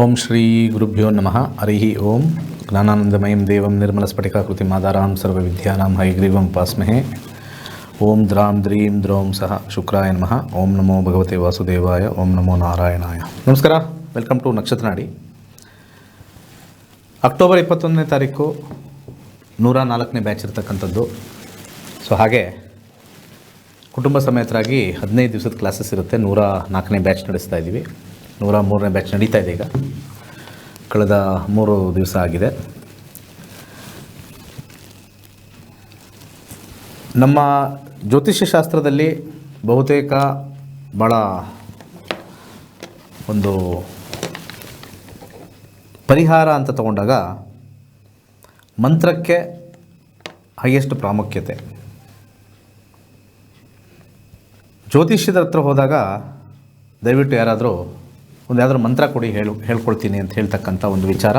ಓಂ ಶ್ರೀ ಗುರುಭ್ಯೋ ನಮಃ. ಹರಿ ಓಂ. ಜ್ಞಾನಾನಂದಮಯಂ ದೇವಂ ನಿರ್ಮಲಸ್ಫಟಿಕಾಕೃತಿ ಮಾದಾರಾಂ ಸರ್ವವಿದ್ಯಾನಾಂ ಹೈಗ್ರೀವಂ ಪಾಸ್ಮಹೆ. ಓಂ ದ್ರಾಂ ದ್ರೀಂ ದ್ರೋಂ ಸಹ ಶುಕ್ರಾಯ ನಮಃ. ಓಂ ನಮೋ ಭಗವತೆ ವಾಸುದೇವಾಯ. ಓಂ ನಮೋ ನಾರಾಯಣಾಯ. ನಮಸ್ಕಾರ. ವೆಲ್ಕಮ್ ಟು ನಕ್ಷತ್ರನಾಡಿ ಅಕ್ಟೋಬರ್ ಇಪ್ಪತ್ತೊಂದನೇ ತಾರೀಕು ನೂರ ನಾಲ್ಕನೇ ಬ್ಯಾಚ್ ಇರತಕ್ಕಂಥದ್ದು. ಸೊ ಹಾಗೆ ಕುಟುಂಬ ಸಮೇತರಾಗಿ ಹದಿನೈದು ದಿವಸದ ಕ್ಲಾಸಸ್ ಇರುತ್ತೆ. ನೂರ ನಾಲ್ಕನೇ ಬ್ಯಾಚ್ ನಡೆಸ್ತಾ ಇದ್ದೀವಿ. ನೂರ ಮೂರನೇ ಬ್ಯಾಚ್ ನಡೀತಾ ಇದೆ ಈಗ. ಕಳೆದ ಮೂರು ದಿವಸ ಆಗಿದೆ. ನಮ್ಮ ಜ್ಯೋತಿಷ್ಯ ಶಾಸ್ತ್ರದಲ್ಲಿ ಬಹುತೇಕ ಭಾಳ ಒಂದು ಪರಿಹಾರ ಅಂತ ತಗೊಂಡಾಗ ಮಂತ್ರಕ್ಕೆ ಹೈಯೆಸ್ಟ್ ಪ್ರಾಮುಖ್ಯತೆ. ಜ್ಯೋತಿಷ್ಯದ ಹತ್ರ ಹೋದಾಗ ದಯವಿಟ್ಟು ಯಾರಾದರೂ ಒಂದು ಯಾವುದಾದ್ರು ಮಂತ್ರ ಕೊಡಿ, ಹೇಳು ಹೇಳ್ಕೊಳ್ತೀನಿ ಅಂತ ಹೇಳ್ತಕ್ಕಂಥ ಒಂದು ವಿಚಾರ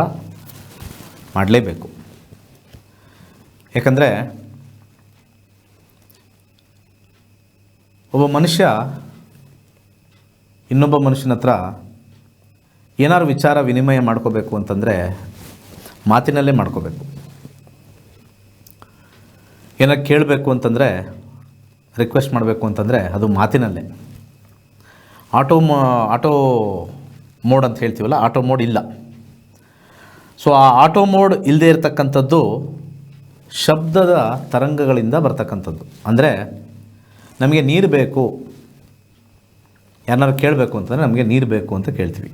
ಮಾಡಲೇಬೇಕು. ಯಾಕಂದರೆ ಒಬ್ಬ ಮನುಷ್ಯ ಇನ್ನೊಬ್ಬ ಮನುಷ್ಯನ ಹತ್ರ ಏನಾದ್ರು ವಿಚಾರ ವಿನಿಮಯ ಮಾಡ್ಕೋಬೇಕು ಅಂತಂದರೆ ಮಾತಿನಲ್ಲೇ ಮಾಡ್ಕೋಬೇಕು. ಏನಾರು ಕೇಳಬೇಕು ಅಂತಂದರೆ ರಿಕ್ವೆಸ್ಟ್ ಮಾಡಬೇಕು ಅಂತಂದರೆ ಅದು ಮಾತಿನಲ್ಲೇ. ಆಟೋ ಮ, ಆಟೋ ಮೋಡ್ ಅಂತ ಹೇಳ್ತೀವಲ್ಲ ಆಟೋ ಮೋಡ್ ಇಲ್ಲ. ಸೊ ಆ ಆಟೋ ಮೋಡ್ ಇಲ್ಲದೆ ಇರತಕ್ಕಂಥದ್ದು ಶಬ್ದದ ತರಂಗಗಳಿಂದ ಬರ್ತಕ್ಕಂಥದ್ದು. ಅಂದರೆ, ನಮಗೆ ನೀರು ಬೇಕು ಯಾರು ಕೇಳಬೇಕು ಅಂತಂದರೆ ನಮಗೆ ನೀರು ಬೇಕು ಅಂತ ಕೇಳ್ತೀವಿ.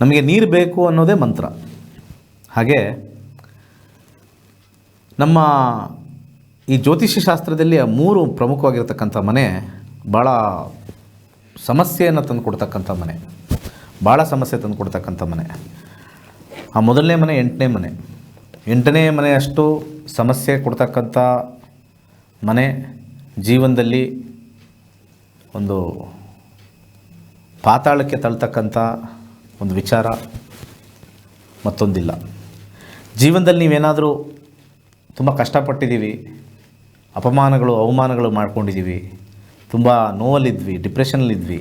ನಮಗೆ ನೀರು ಬೇಕು ಅನ್ನೋದೇ ಮಂತ್ರ. ಹಾಗೆ, ನಮ್ಮ ಈ ಜ್ಯೋತಿಷ್ಯ ಶಾಸ್ತ್ರದಲ್ಲಿ ಆ ಮೂರು ಪ್ರಮುಖವಾಗಿರ್ತಕ್ಕಂಥ ಮನೆ ಭಾಳ ಸಮಸ್ಯೆಯನ್ನು ತಂದು ಕೊಡ್ತಕ್ಕಂಥ ಮನೆ. ಭಾಳ ಸಮಸ್ಯೆ ತಂದು ಕೊಡ್ತಕ್ಕಂಥ ಮನೆ. ಆ ಮೊದಲನೇ ಮನೆ, ಎಂಟನೇ ಮನೆ. ಎಂಟನೇ ಮನೆಯಷ್ಟು ಸಮಸ್ಯೆ ಕೊಡ್ತಕ್ಕಂಥ ಮನೆ ಜೀವನದಲ್ಲಿ ಒಂದು ಪಾತಾಳಕ್ಕೆ ತಳ್ತಕ್ಕಂಥ ಒಂದು ವಿಚಾರ ಮತ್ತೊಂದಿಲ್ಲ. ಜೀವನದಲ್ಲಿ ನೀವೇನಾದರೂ ತುಂಬ ಕಷ್ಟಪಟ್ಟಿದ್ದೀವಿ, ಅಪಮಾನಗಳು, ಅವಮಾನಗಳು ಮಾಡ್ಕೊಂಡಿದ್ದೀವಿ, ತುಂಬ ನೋವಲ್ಲಿದ್ವಿ ಡಿಪ್ರೆಷನ್ನಲ್ಲಿದ್ವಿ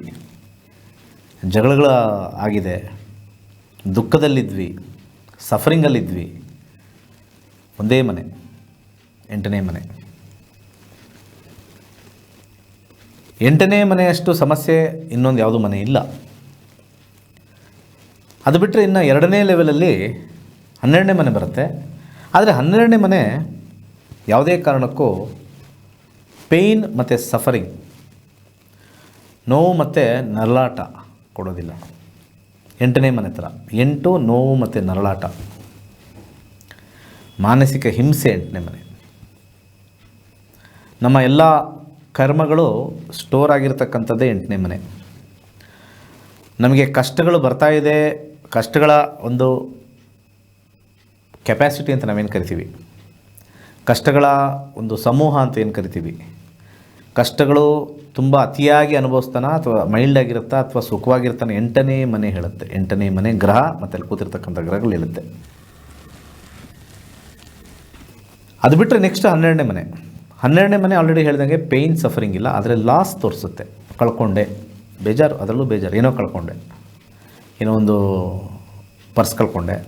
ಜಗಳಗಳ ಆಗಿದೆ. ದುಃಖದಲ್ಲಿದ್ವಿ, ಸಫರಿಂಗಲ್ಲಿದ್ವಿ. ಒಂದೇ ಮನೆ, ಎಂಟನೇ ಮನೆ. ಎಂಟನೇ ಮನೆಯಷ್ಟು ಸಮಸ್ಯೆ ಇನ್ನೊಂದು ಯಾವುದೂ ಮನೆ ಇಲ್ಲ. ಅದು ಬಿಟ್ಟರೆ ಇನ್ನು ಎರಡನೇ ಲೆವೆಲಲ್ಲಿ ಹನ್ನೆರಡನೇ ಮನೆ ಬರುತ್ತೆ. ಆದರೆ ಹನ್ನೆರಡನೇ ಮನೆ ಯಾವುದೇ ಕಾರಣಕ್ಕೂ ಪೇಯ್ನ್ ಮತ್ತು ಸಫರಿಂಗ್ ನೋವು ಮತ್ತು ನರಳಾಟ. ಕೊಡೋದಿಲ್ಲ. ಎಂಟನೇ ಮನೆ ಥರ. ಎಂಟು ನೋವು ಮತ್ತು ನರಳಾಟ. ಮಾನಸಿಕ ಹಿಂಸೆ ಎಂಟನೇ ಮನೆ. ನಮ್ಮ ಎಲ್ಲ ಕರ್ಮಗಳು ಸ್ಟೋರ್ ಆಗಿರ್ತಕ್ಕಂಥದ್ದೇ ಎಂಟನೇ ಮನೆ. ನಮಗೆ ಕಷ್ಟಗಳು ಬರ್ತಾ ಇದೆ. ಕಷ್ಟಗಳ ಒಂದು ಕೆಪ್ಯಾಸಿಟಿ ಅಂತ ನಾವೇನು ಕರಿತೀವಿ? ಕಷ್ಟಗಳ ಒಂದು ಸಮೂಹ ಅಂತ ಏನು ಕರಿತೀವಿ? ಕಷ್ಟಗಳು ತುಂಬ ಅತಿಯಾಗಿ ಅನುಭವಿಸ್ತಾನ ಅಥವಾ ಮೈಲ್ಡ್ ಆಗಿರುತ್ತಾ ಅಥವಾ ಸುಖವಾಗಿರ್ತಾನೆ ಎಂಟನೇ ಮನೆ ಹೇಳುತ್ತೆ. ಎಂಟನೇ ಮನೆ ಗ್ರಹ ಮತ್ತು ಅಲ್ಲಿ ಕೂತಿರ್ತಕ್ಕಂಥ ಗ್ರಹಗಳು ಹೇಳುತ್ತೆ ಅದು ಬಿಟ್ಟರೆ ನೆಕ್ಸ್ಟ್ ಹನ್ನೆರಡನೇ ಮನೆ. ಹನ್ನೆರಡನೇ ಮನೆ ಆಲ್ರೆಡಿ ಹೇಳಿದಂಗೆ ಪೇಯ್ನ್ ಸಫರಿಂಗ್ ಇಲ್ಲ. ಆದರೆ ಲಾಸ್ ತೋರಿಸುತ್ತೆ. ಕಳ್ಕೊಂಡೆ. ಬೇಜಾರು, ಅದರಲ್ಲೂ ಬೇಜಾರು. ಏನೋ ಕಳ್ಕೊಂಡೆ. ಏನೋ ಒಂದು ಪರ್ಸ್ ಕಳ್ಕೊಂಡೆ.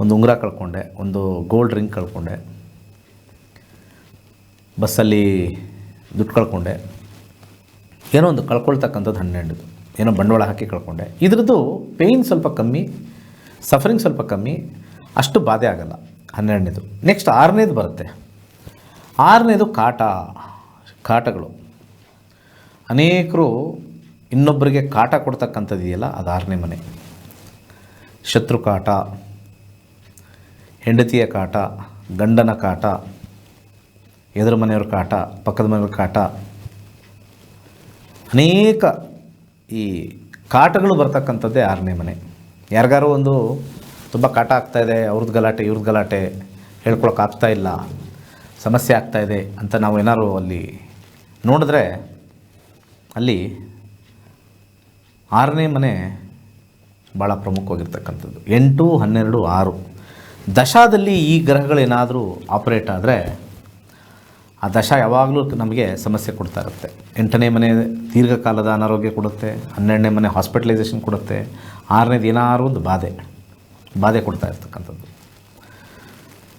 ಒಂದು ಉಂಗುರ ಕಳ್ಕೊಂಡೆ. ಒಂದು ಗೋಲ್ಡ್ ರಿಂಗ್ ಕಳ್ಕೊಂಡೆ. ಬಸ್ಸಲ್ಲಿ ದುಡ್ಡು ಕಳ್ಕೊಂಡೆ. ಏನೋ ಒಂದು ಕಳ್ಕೊಳ್ತಕ್ಕಂಥದ್ದು ಹನ್ನೆರಡು. ಏನೋ ಬಂಡವಾಳ ಹಾಕಿ ಕಳ್ಕೊಂಡೆ. ಇದ್ರದ್ದು ಪೇಯ್ನ್ ಸ್ವಲ್ಪ ಕಮ್ಮಿ ಸಫರಿಂಗ್ ಸ್ವಲ್ಪ ಕಮ್ಮಿ, ಅಷ್ಟು ಬಾಧೆ ಆಗಲ್ಲ. ಹನ್ನೆರಡನೇದು. ನೆಕ್ಸ್ಟ್ ಆರನೇದು ಬರುತ್ತೆ. ಆರನೇದು ಕಾಟ, ಕಾಟಗಳು. ಅನೇಕರು ಇನ್ನೊಬ್ಬರಿಗೆ ಕಾಟ ಕೊಡ್ತಕ್ಕಂಥದ್ದು ಇದೆಯಲ್ಲ ಅದು ಆರನೇ ಮನೆ. ಶತ್ರು ಕಾಟ, ಹೆಂಡತಿಯ ಕಾಟ, ಗಂಡನ ಕಾಟ ಎದುರು ಮನೆಯವ್ರ ಕಾಟ, ಪಕ್ಕದ ಮನೆಯವ್ರ ಕಾಟ. ಅನೇಕ ಈ ಕಾಟಗಳು ಬರ್ತಕ್ಕಂಥದ್ದೇ ಆರನೇ ಮನೆ. ಯಾರಿಗಾರು ಒಂದು ತುಂಬ ಕಾಟ ಆಗ್ತಾಯಿದೆ ಅವ್ರದ್ದು ಗಲಾಟೆ ಇವ್ರದ್ದು ಗಲಾಟೆ ಹೇಳ್ಕೊಳಕ್ಕೆ ಇಲ್ಲ, ಸಮಸ್ಯೆ ಆಗ್ತಾಯಿದೆ ಅಂತ ನಾವು ಏನಾದ್ರು ಅಲ್ಲಿ ನೋಡಿದ್ರೆ ಅಲ್ಲಿ ಆರನೇ ಮನೆ ಭಾಳ ಪ್ರಮುಖವಾಗಿರ್ತಕ್ಕಂಥದ್ದು. ಎಂಟು, ಹನ್ನೆರಡು, ಆರು. ದಶಾದಲ್ಲಿ ಈ ಗ್ರಹಗಳೇನಾದರೂ ಆಪ್ರೇಟ್ ಆದರೆ ಆ ದಶ ಯಾವಾಗಲೂ ನಮಗೆ ಸಮಸ್ಯೆ ಕೊಡ್ತಾ ಇರುತ್ತೆ. ಎಂಟನೇ ಮನೆ ದೀರ್ಘಕಾಲದ ಅನಾರೋಗ್ಯ ಕೊಡುತ್ತೆ, ಹನ್ನೆರಡನೇ ಮನೆ ಹಾಸ್ಪಿಟಲೈಸೇಷನ್ ಕೊಡುತ್ತೆ, ಆರನೇದು ಏನಾದ್ರು ಒಂದು ಬಾಧೆ ಬಾಧೆ ಕೊಡ್ತಾ ಇರ್ತಕ್ಕಂಥದ್ದು.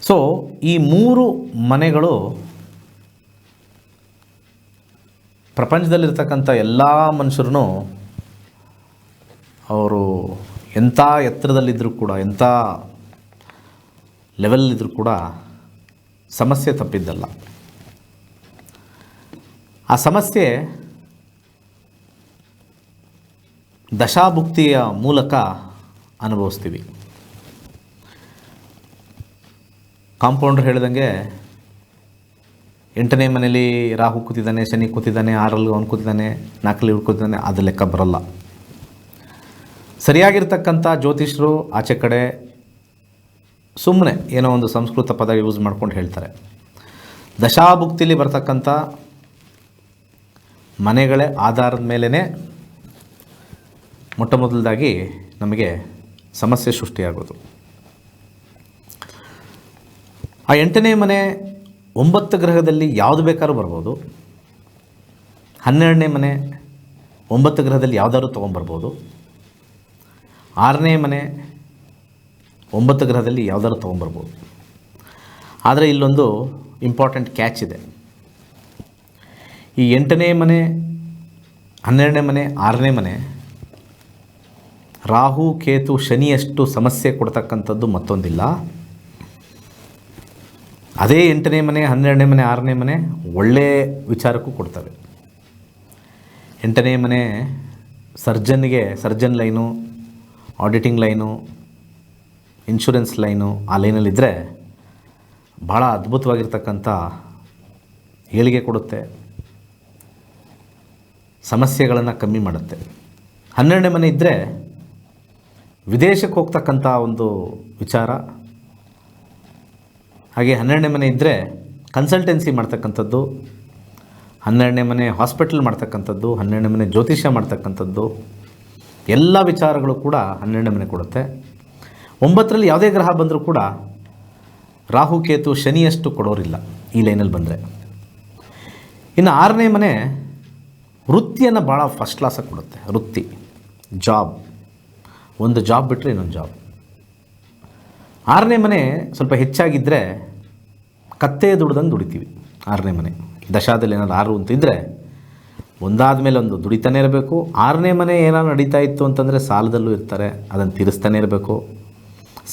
ಸೊ ಈ ಮೂರು ಮನೆಗಳು ಪ್ರಪಂಚದಲ್ಲಿರ್ತಕ್ಕಂಥ ಎಲ್ಲ ಮನುಷ್ಯರೂ ಅವರು ಎಂಥ ಎತ್ತರದಲ್ಲಿದ್ದರೂ ಕೂಡ, ಎಂಥ ಲೆವೆಲ್ಲಿದ್ದರೂ ಕೂಡ ಸಮಸ್ಯೆ ತಪ್ಪಿದ್ದಲ್ಲ. ಆ ಸಮಸ್ಯೆ ದಶಾಭುಕ್ತಿಯ ಮೂಲಕ ಅನುಭವಿಸ್ತೀವಿ. ಕಾಂಪೌಂಡರ್ ಹೇಳಿದಂಗೆ ಎಂಟನೇ ಮನೇಲಿ ರಾಹು ಕೂತಿದ್ದಾನೆ, ಶನಿ ಕೂತಿದ್ದಾನೆ, ಆರಲ್ಲಿ ಅವನು ಕೂತಿದ್ದಾನೆ, ನಾಲ್ಕಲ್ಲಿ ಇವ್ರು ಕೂತಿದ್ದಾನೆ, ಅದು ಲೆಕ್ಕ ಬರಲ್ಲ. ಸರಿಯಾಗಿರ್ತಕ್ಕಂಥ ಜ್ಯೋತಿಷರು ಆಚೆ ಕಡೆ ಸುಮ್ಮನೆ ಏನೋ ಒಂದು ಸಂಸ್ಕೃತ ಪದ ಯೂಸ್ ಮಾಡ್ಕೊಂಡು ಹೇಳ್ತಾರೆ. ದಶಾಭುಕ್ತಿಲಿ ಬರ್ತಕ್ಕಂಥ ಮನೆಗಳೇ ಆಧಾರದ ಮೇಲೇ ಮೊಟ್ಟ ಮೊದಲದಾಗಿ ನಮಗೆ ಸಮಸ್ಯೆ ಸೃಷ್ಟಿಯಾಗೋದು. ಆ ಎಂಟನೇ ಮನೆ ಒಂಬತ್ತು ಗ್ರಹದಲ್ಲಿ ಯಾವುದು ಬೇಕಾದ್ರೂ ಬರ್ಬೋದು. ಹನ್ನೆರಡನೇ ಮನೆ ಒಂಬತ್ತು ಗ್ರಹದಲ್ಲಿ ಯಾವುದಾದ್ರು ತೊಗೊಂಬರ್ಬೋದು ಆರನೇ ಮನೆ ಒಂಬತ್ತು ಗ್ರಹದಲ್ಲಿ ಯಾವುದಾದ್ರು ತೊಗೊಂಬರ್ಬೋದು ಆದರೆ ಇಲ್ಲೊಂದು ಇಂಪಾರ್ಟೆಂಟ್ ಕ್ಯಾಚ್ ಇದೆ. ಈ ಎಂಟನೇ ಮನೆ, ಹನ್ನೆರಡನೇ ಮನೆ, ಆರನೇ ಮನೆ, ರಾಹು, ಕೇತು, ಶನಿಯಷ್ಟು ಸಮಸ್ಯೆ ಕೊಡ್ತಕ್ಕಂಥದ್ದು ಮತ್ತೊಂದಿಲ್ಲ. ಅದೇ ಎಂಟನೇ ಮನೆ, ಹನ್ನೆರಡನೇ ಮನೆ, ಆರನೇ ಮನೆ ಒಳ್ಳೆಯ ವಿಚಾರಕ್ಕೂ ಕೊಡ್ತವೆ. ಎಂಟನೇ ಮನೆ ಸರ್ಜನ್ಗೆ, surgeon line, auditing line, insurance line ಆ ಲೈನಲ್ಲಿದ್ದರೆ ಭಾಳ ಅದ್ಭುತವಾಗಿರ್ತಕ್ಕಂಥ ಏಳಿಗೆ ಕೊಡುತ್ತೆ. ಸಮಸ್ಯೆಗಳನ್ನು ಕಮ್ಮಿ ಮಾಡುತ್ತೆ. ಹನ್ನೆರಡನೇ ಮನೆ ಇದ್ದರೆ ವಿದೇಶಕ್ಕೆ ಹೋಗ್ತಕ್ಕಂಥ ಒಂದು ವಿಚಾರ. ಹಾಗೆ ಹನ್ನೆರಡನೇ ಮನೆ ಇದ್ದರೆ ಕನ್ಸಲ್ಟೆನ್ಸಿ ಮಾಡ್ತಕ್ಕಂಥದ್ದು. ಹನ್ನೆರಡನೇ ಮನೆ ಹಾಸ್ಪಿಟಲ್ ಮಾಡ್ತಕ್ಕಂಥದ್ದು, ಹನ್ನೆರಡನೇ ಮನೆ ಜ್ಯೋತಿಷ್ಯ ಮಾಡ್ತಕ್ಕಂಥದ್ದು. ಎಲ್ಲ ವಿಚಾರಗಳು ಕೂಡ ಹನ್ನೆರಡನೇ ಮನೆ ಕೊಡುತ್ತೆ. ಒಂಬತ್ತರಲ್ಲಿ ಯಾವುದೇ ಗ್ರಹ ಬಂದರೂ ಕೂಡ ರಾಹುಕೇತು ಶನಿಯಷ್ಟು ಕೊಡೋರಿಲ್ಲ ಈ ಲೈನಲ್ಲಿ ಬಂದರೆ. ಇನ್ನು ಆರನೇ ಮನೆ ವೃತ್ತಿಯನ್ನು ಭಾಳ ಫಸ್ಟ್ ಕ್ಲಾಸಾಗಿ ಕೊಡುತ್ತೆ, ವೃತ್ತಿ ಜಾಬ್ ಒಂದು ಜಾಬ್ ಬಿಟ್ಟರೆ ಇನ್ನೊಂದು ಜಾಬ್ ಆರನೇ ಮನೆ ಸ್ವಲ್ಪ ಹೆಚ್ಚಾಗಿದ್ದರೆ ಕತ್ತೆ ದುಡ್ದಂಗೆ ದುಡಿತೀವಿ, ಆರನೇ ಮನೆ. ದಶಾದಲ್ಲಿ ಏನಾದ್ರು ಆರು ಅಂತಿದ್ದರೆ ಒಂದಾದ ಮೇಲೆ ಒಂದು ದುಡಿತಾನೆ ಇರಬೇಕು. ಆರನೇ ಮನೆ ಏನಾದ್ರು ನಡೀತಾ ಇತ್ತು ಅಂತಂದರೆ ಸಾಲದಲ್ಲೂ ಇರ್ತಾರೆ, ಅದನ್ನು ತೀರಿಸ್ತಾನೆ ಇರಬೇಕು.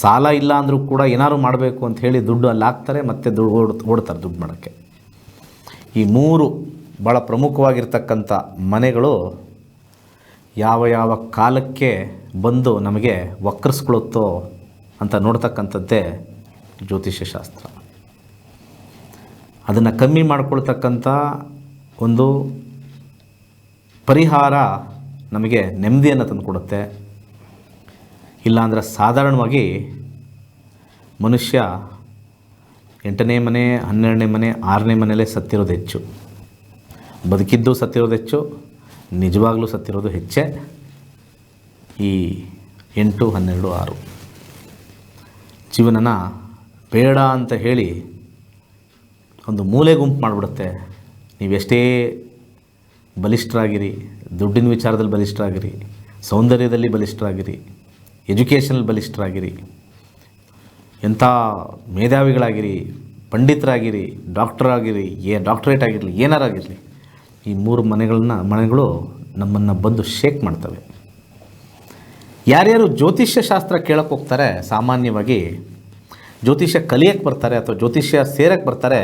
ಸಾಲ ಇಲ್ಲ ಅಂದರೂ ಕೂಡ ಏನಾದ್ರು ಮಾಡಬೇಕು ಅಂತ ಹೇಳಿ ದುಡ್ಡು ಅಲ್ಲಿ ಹಾಕ್ತಾರೆ, ಮತ್ತೆ ದುಡ್ಡು ಓಡ್, ಓಡ್ತಾರೆ ದುಡ್ಡು ಮಾಡೋಕ್ಕೆ. ಈ ಮೂರು ಭಾಳ ಪ್ರಮುಖವಾಗಿರ್ತಕ್ಕಂಥ ಮನೆಗಳು ಯಾವ ಯಾವ ಕಾಲಕ್ಕೆ ಬಂದು ನಮಗೆ ವಕ್ರಿಸ್ಕೊಳುತ್ತೋ ಅಂತ ನೋಡ್ತಕ್ಕಂಥದ್ದೇ ಜ್ಯೋತಿಷ್ಯ ಶಾಸ್ತ್ರ. ಅದನ್ನು ಕಮ್ಮಿ ಮಾಡಿಕೊಳ್ತಕ್ಕಂಥ ಒಂದು ಪರಿಹಾರ ನಮಗೆ ನೆಮ್ಮದಿಯನ್ನು ತಂದುಕೊಡುತ್ತೆ. ಇಲ್ಲಾಂದರೆ ಸಾಧಾರಣವಾಗಿ ಮನುಷ್ಯ ಎಂಟನೇ ಮನೆ, ಹನ್ನೆರಡನೇ ಮನೆ, ಆರನೇ ಮನೆಯಲ್ಲೇ ಸತ್ತಿರೋದು ಹೆಚ್ಚು. ಬದುಕಿದ್ದು ಸತ್ತಿರೋದು ಹೆಚ್ಚು, ನಿಜವಾಗ್ಲೂ ಸತ್ತಿರೋದು ಹೆಚ್ಚೇ ಈ ಎಂಟು ಹನ್ನೆರಡು ಆರು. ಜೀವನನ ಬೇಡ ಅಂತ ಹೇಳಿ ಒಂದು ಮೂಲೆ ಗುಂಪು ಮಾಡಿಬಿಡುತ್ತೆ. ನೀವೆಷ್ಟೇ ಬಲಿಷ್ಠರಾಗಿರಿ, ದುಡ್ಡಿನ ವಿಚಾರದಲ್ಲಿ ಬಲಿಷ್ಠರಾಗಿರಿ, ಸೌಂದರ್ಯದಲ್ಲಿ ಬಲಿಷ್ಠರಾಗಿರಿ, ಎಜುಕೇಷನಲ್ಲಿ ಬಲಿಷ್ಠರಾಗಿರಿ, ಎಂಥ ಮೇಧಾವಿಗಳಾಗಿರಿ, ಪಂಡಿತರಾಗಿರಿ ಡಾಕ್ಟರ್ ಆಗಿರಿ ಏ, ಡಾಕ್ಟ್ರೇಟ್ ಆಗಿರಲಿ, ಏನಾರಾಗಿರಲಿ ಈ ಮೂರು ಮನೆಗಳನ್ನ ಮನೆಗಳು ನಮ್ಮನ್ನು ಬಂದು ಶೇಕ್ ಮಾಡ್ತವೆ. ಯಾರ್ಯಾರು ಜ್ಯೋತಿಷ್ಯ ಶಾಸ್ತ್ರ ಕೇಳಕ್ಕೆ ಹೋಗ್ತಾರೆ, ಸಾಮಾನ್ಯವಾಗಿ ಜ್ಯೋತಿಷ್ಯ ಕಲಿಯಕ್ಕೆ ಬರ್ತಾರೆ ಅಥವಾ ಜ್ಯೋತಿಷ್ಯ ಸೇರಕ್ಕೆ ಬರ್ತಾರೆ,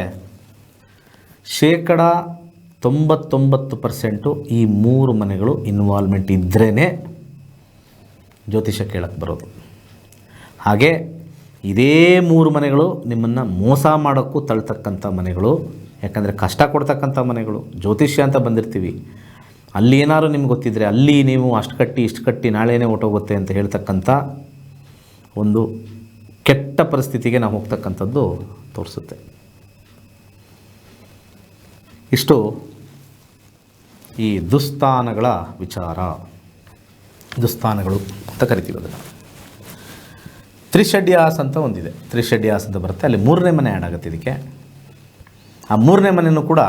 ಶೇಕಡ ತೊಂಬತ್ತೊಂಬತ್ತು ಪರ್ಸೆಂಟು ಈ ಮೂರು ಮನೆಗಳು ಇನ್ವಾಲ್ವ್ಮೆಂಟ್ ಇದ್ರೇ ಜ್ಯೋತಿಷ್ಯ ಕೇಳಕ್ಕೆ ಬರೋದು. ಹಾಗೆ ಇದೇ ಮೂರು ಮನೆಗಳು ನಿಮ್ಮನ್ನು ಮೋಸ ಮಾಡೋಕ್ಕೂ ತಳ್ತಕ್ಕಂಥ ಮನೆಗಳು ಯಾಕಂದರೆ ಕಷ್ಟ ಕೊಡ್ತಕ್ಕಂಥ ಮನೆಗಳು, ಜ್ಯೋತಿಷ್ಯ ಅಂತ ಬಂದಿರ್ತೀವಿ. ಅಲ್ಲಿ ಏನಾದ್ರು ನಿಮ್ಗೆ ಗೊತ್ತಿದ್ದರೆ ಅಲ್ಲಿ ನೀವು ಅಷ್ಟು ಕಟ್ಟಿ, ಇಷ್ಟು ಕಟ್ಟಿ ನಾಳೆನೇ ಹೊಟ್ಟೋಗುತ್ತೆ ಅಂತ ಹೇಳ್ತಕ್ಕಂಥ ಒಂದು ಕೆಟ್ಟ ಪರಿಸ್ಥಿತಿಗೆ ನಾವು ಹೋಗ್ತಕ್ಕಂಥದ್ದು ತೋರಿಸುತ್ತೆ. ಇಷ್ಟು ಈ ದುಸ್ಥಾನಗಳ ವಿಚಾರ. ದುಸ್ಥಾನಗಳು ಅಂತ ಕರಿತೀವಿ ಅದನ್ನು. ತ್ರಿಷಡ್ಯಾಸ್ ಅಂತ ಒಂದಿದೆ. ತ್ರಿಷಡ್ಯಾಸ್ ಅಂತ ಬರುತ್ತೆ. ಅಲ್ಲಿ ಮೂರನೇ ಮನೆ ಆ್ಯಡ್ ಆಗುತ್ತೆ ಇದಕ್ಕೆ. ಆ ಮೂರನೇ ಮನೆಯೂ ಕೂಡ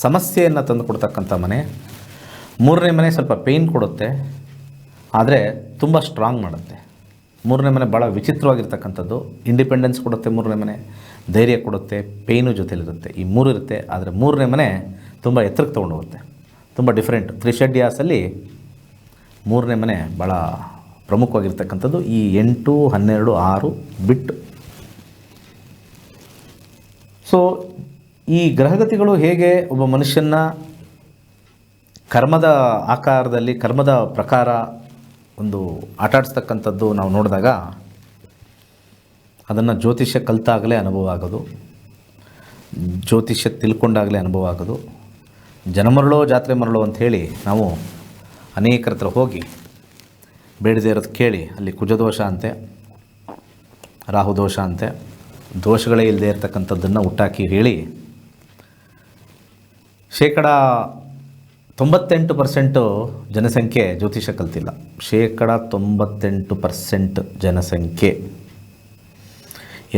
ಸಮಸ್ಯೆಯನ್ನು ತಂದು ಕೊಡ್ತಕ್ಕಂಥ ಮನೆ. ಮೂರನೇ ಮನೆ ಸ್ವಲ್ಪ ಪೇಯ್ನ್ ಕೊಡುತ್ತೆ, ಆದರೆ ತುಂಬ ಸ್ಟ್ರಾಂಗ್ ಮಾಡುತ್ತೆ. ಮೂರನೇ ಮನೆ ಭಾಳ ವಿಚಿತ್ರವಾಗಿರ್ತಕ್ಕಂಥದ್ದು. ಇಂಡಿಪೆಂಡೆನ್ಸ್ ಕೊಡುತ್ತೆ ಮೂರನೇ ಮನೆ, ಧೈರ್ಯ ಕೊಡುತ್ತೆ, ಪೇಯ್ನು ಜೊತೆಯಲ್ಲಿರುತ್ತೆ ಈ ಮೂರು ಇರುತ್ತೆ, ಆದರೆ ಮೂರನೇ ಮನೆ ತುಂಬ ಎತ್ತರಕ್ಕೆ ತೊಗೊಂಡು ಹೋಗುತ್ತೆ. ತುಂಬ ಡಿಫ್ರೆಂಟ್ ತ್ರಿಷಡ್ಯಾಸಲ್ಲಿ ಮೂರನೇ ಮನೆ ಭಾಳ ಪ್ರಮುಖವಾಗಿರ್ತಕ್ಕಂಥದ್ದು. ಈ ಎಂಟು, ಹನ್ನೆರಡು, ಆರು ಬಿಟ್ಟು. ಸೊ ಈ ಗ್ರಹಗತಿಗಳು ಹೇಗೆ ಒಬ್ಬ ಮನುಷ್ಯನ ಕರ್ಮದ ಆಕಾರದಲ್ಲಿ, ಕರ್ಮದ ಪ್ರಕಾರ ಒಂದು ಆಟಾಡಿಸ್ತಕ್ಕಂಥದ್ದು ನಾವು ನೋಡಿದಾಗ ಅದನ್ನು ಜ್ಯೋತಿಷ್ಯ ಕಲಿತಾಗಲೇ ಅನುಭವ ಆಗೋದು, ಜ್ಯೋತಿಷ್ಯ ತಿಳ್ಕೊಂಡಾಗಲೇ ಅನುಭವ ಆಗೋದು. ಜನಮರಳೋ ಜಾತ್ರೆ ಮರಳೋ ಅಂಥೇಳಿ ನಾವು ಅನೇಕರ ಹತ್ರ ಹೋಗಿ ಬೇಡದೇ ಇರೋದು ಕೇಳಿ, ಅಲ್ಲಿ ಕುಜದೋಷ ಅಂತೆ ರಾಹುದೋಷ ಅಂತೆ, ದೋಷಗಳೇ ಇಲ್ಲದೆ ಇರತಕ್ಕಂಥದ್ದನ್ನು ಹುಟ್ಟಾಕಿ ಹೇಳಿ ಶೇಕಡ ತೊಂಬತ್ತೆಂಟು ಪರ್ಸೆಂಟು ಜನಸಂಖ್ಯೆ ಜ್ಯೋತಿಷ ಕಲ್ತಿಲ್ಲ. ಶೇಕಡ ತೊಂಬತ್ತೆಂಟು ಪರ್ಸೆಂಟ್ ಜನಸಂಖ್ಯೆ.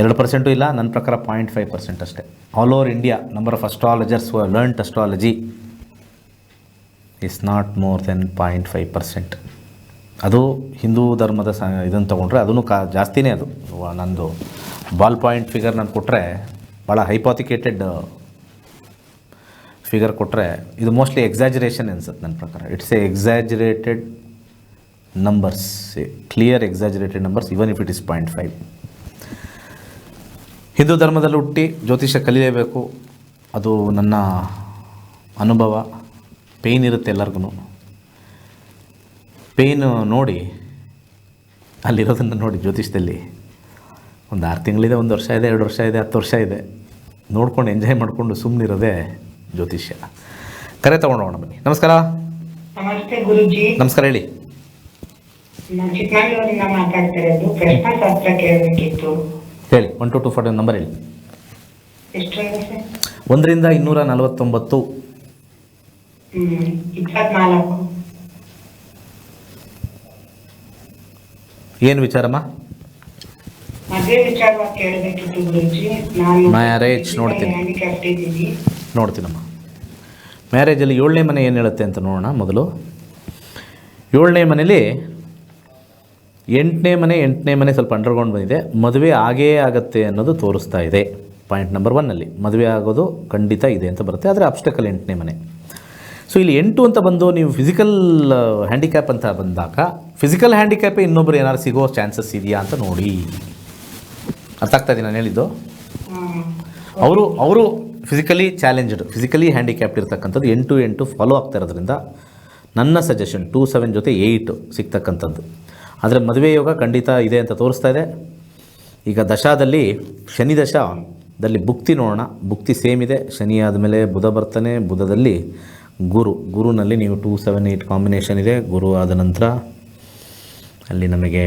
ಎರಡು ಪರ್ಸೆಂಟು ಇಲ್ಲ, ನನ್ನ ಪ್ರಕಾರ ಪಾಯಿಂಟ್ ಫೈವ್ ಪರ್ಸೆಂಟ್ ಅಷ್ಟೇ. All over India number of astrologers learn astrology is not more than point five percent ಅದು ಹಿಂದೂ ಧರ್ಮದ ಸ, ಇದನ್ನು ತೊಗೊಂಡ್ರೆ ಅದನ್ನು ಕಾ, ಜಾಸ್ತಿನೇ ಅದು. ನಂದು ಬಾಲ್ ಪಾಯಿಂಟ್ ಫಿಗರ್ ನಾನು ಕೊಟ್ಟರೆ ಭಾಳ ಹೈಪಾತಿಕೇಟೆಡ್ ಫಿಗರ್ ಕೊಟ್ಟರೆ ಇದು ಮೋಸ್ಟ್ಲಿ ಎಕ್ಸಾಜರೇಷನ್ ಅನ್ಸುತ್ತೆ ನನ್ನ ಪ್ರಕಾರ. It's a exaggerated numbers clear exaggerated numbers even if it is point five Hindu ಧರ್ಮದಲ್ಲಿ ಹುಟ್ಟಿ ಜ್ಯೋತಿಷ್ಯ ಕಲಿಯಬೇಕು ಅದು ನನ್ನ ಅನುಭವ. ಪೇಯ್ನ್ ಇರುತ್ತೆ ಎಲ್ಲರಿಗೂ ಪೇಯ್ನು ನೋಡಿ, ಅಲ್ಲಿರೋದನ್ನು ನೋಡಿ ಜ್ಯೋತಿಷ್ಯದಲ್ಲಿ ಒಂದು ಆರು ತಿಂಗಳಿದೆ, ಒಂದು ವರ್ಷ ಇದೆ, ಎರಡು ವರ್ಷ ಇದೆ, ಹತ್ತು ವರ್ಷ ಇದೆ. ನೋಡ್ಕೊಂಡು ಎಂಜಾಯ್ ಮಾಡಿಕೊಂಡು ಸುಮ್ಮನಿರೋದೇ ಜ್ಯೋತಿಷ್ಯ. ಕರೆ ತಗೊಂಡೋಣ ಹೋಗೋಣ ಬನ್ನಿ. ನಮಸ್ಕಾರ. ನಮಸ್ತೆ ಗುರುಜಿ. ನಮಸ್ಕಾರ ಹೇಳಿ. ನಾನು ಚಿಕ್ಕಮಗಳೂರಿಂದ ಮಾತಾಡ್ತಾ ಇರೋದು. ಪ್ರಶ್ನಾಶಾಸ್ತ್ರ ಕೇಳಬೇಕಿತ್ತು. ಹೇಳಿ one two two forty number ಹೇಳಿ. ಎಷ್ಟು ಒಂದರಿಂದ ಇನ್ನೂರ ನಲವತ್ತೊಂಬತ್ತು. ಏನು ವಿಚಾರಮ್ಮ? ಮದುವೆ ವಿಚಾರವಾಗಿ ಕೇಳಬೇಕಿತ್ತು ಗುರುಜಿ. ನಾನು Marriage ನೋಡ್ತೀನಿ. ಹ್ಯಾಂಡಿಕ್ಯಾಪ್ಟ್ ಇದ್ದೀನಿ. ನೋಡ್ತೀನಮ್ಮ. ಮ್ಯಾರೇಜಲ್ಲಿ ಏಳನೇ ಮನೆ ಏನು ಹೇಳುತ್ತೆ ಅಂತ ನೋಡೋಣ ಮೊದಲು. ಏಳನೇ ಮನೇಲಿ ಎಂಟನೇ ಮನೆ ಎಂಟನೇ ಮನೆ ಸ್ವಲ್ಪ ಅಂಡರ್ಗೌಂಡ್ ಬಂದಿದೆ. ಮದುವೆ ಆಗೇ ಆಗುತ್ತೆ ಅನ್ನೋದು ತೋರಿಸ್ತಾ ಇದೆ. ಪಾಯಿಂಟ್ ನಂಬರ್ ಒನ್ನಲ್ಲಿ ಮದುವೆ ಆಗೋದು ಖಂಡಿತ ಇದೆ ಅಂತ ಬರುತ್ತೆ. ಆದರೆ ಅಬ್ಸ್ಟಕಲ್ ಎಂಟನೇ ಮನೆ. ಸೊ ಇಲ್ಲಿ ಎಂಟು ಅಂತ ಬಂದು ನೀವು ಫಿಸಿಕಲ್ ಹ್ಯಾಂಡಿಕ್ಯಾಪ್ ಅಂತ ಬಂದಾಗ ಫಿಸಿಕಲ್ ಹ್ಯಾಂಡಿಕ್ಯಾಪೇ ಇನ್ನೊಬ್ಬರು ಏನಾದ್ರು ಸಿಗೋ ಚಾನ್ಸಸ್ ಇದೆಯಾ ಅಂತ ನೋಡಿ. ಅರ್ಥ ಆಗ್ತಾ ನಾನು ಹೇಳಿದ್ದು. ಅವರು ಅವರು ಫಿಸಿಕಲಿ ಚಾಲೆಂಜ್ಡ್ ಫಿಸಿಕಲಿ ಹ್ಯಾಂಡಿಕ್ಯಾಪ್ಟ್ ಇರ್ತಕ್ಕಂಥದ್ದು ಎಂಟು ಎಂಟು ಫಾಲೋ ಆಗ್ತಾ ಇರೋದ್ರಿಂದ ನನ್ನ ಸಜೆಷನ್ ಟೂ ಸೆವೆನ್ ಜೊತೆ ಏಯ್ಟು ಸಿಗ್ತಕ್ಕಂಥದ್ದು. ಆದರೆ ಮದುವೆ ಯೋಗ ಖಂಡಿತ ಇದೆ ಅಂತ ತೋರಿಸ್ತಾ ಇದೆ. ಈಗ ದಶಾದಲ್ಲಿ, ಶನಿ ದಶಾದಲ್ಲಿ ಭುಕ್ತಿ ನೋಡೋಣ. ಭುಕ್ತಿ ಸೇಮ್ ಇದೆ. ಶನಿ ಆದಮೇಲೆ ಬುಧ ಬರ್ತಾನೆ. ಬುಧದಲ್ಲಿ ಗುರು. ಗುರುನಲ್ಲಿ ನೀವು ಟೂ ಸೆವೆನ್ ಏಯ್ಟ್ ಕಾಂಬಿನೇಷನ್ ಇದೆ. ಗುರು ಆದ ನಂತರ ಅಲ್ಲಿ ನಮಗೆ